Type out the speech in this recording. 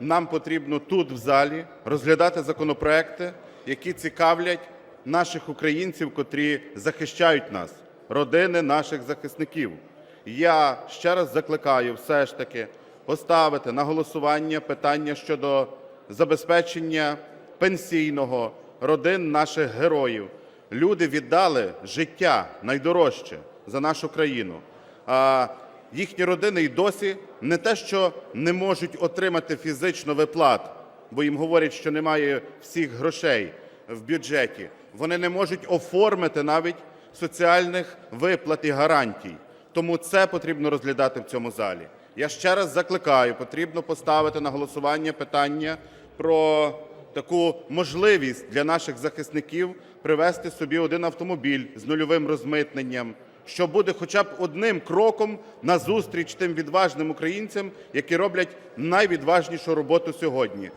нам потрібно тут, в залі, розглядати законопроекти, які цікавлять наших українців, котрі захищають нас, родини наших захисників. Я ще раз закликаю все ж таки поставити на голосування питання щодо забезпечення пенсійного родин наших героїв. Люди віддали життя найдорожче за нашу країну. Їхні родини й досі не те, що не можуть отримати фізично виплат, бо їм говорять, що немає всіх грошей в бюджеті. Вони не можуть оформити навіть соціальних виплат і гарантій. Тому це потрібно розглядати в цьому залі. Я ще раз закликаю, потрібно поставити на голосування питання про таку можливість для наших захисників привезти собі один автомобіль з нульовим розмитненням, що буде хоча б одним кроком назустріч тим відважним українцям, які роблять найвідважнішу роботу сьогодні.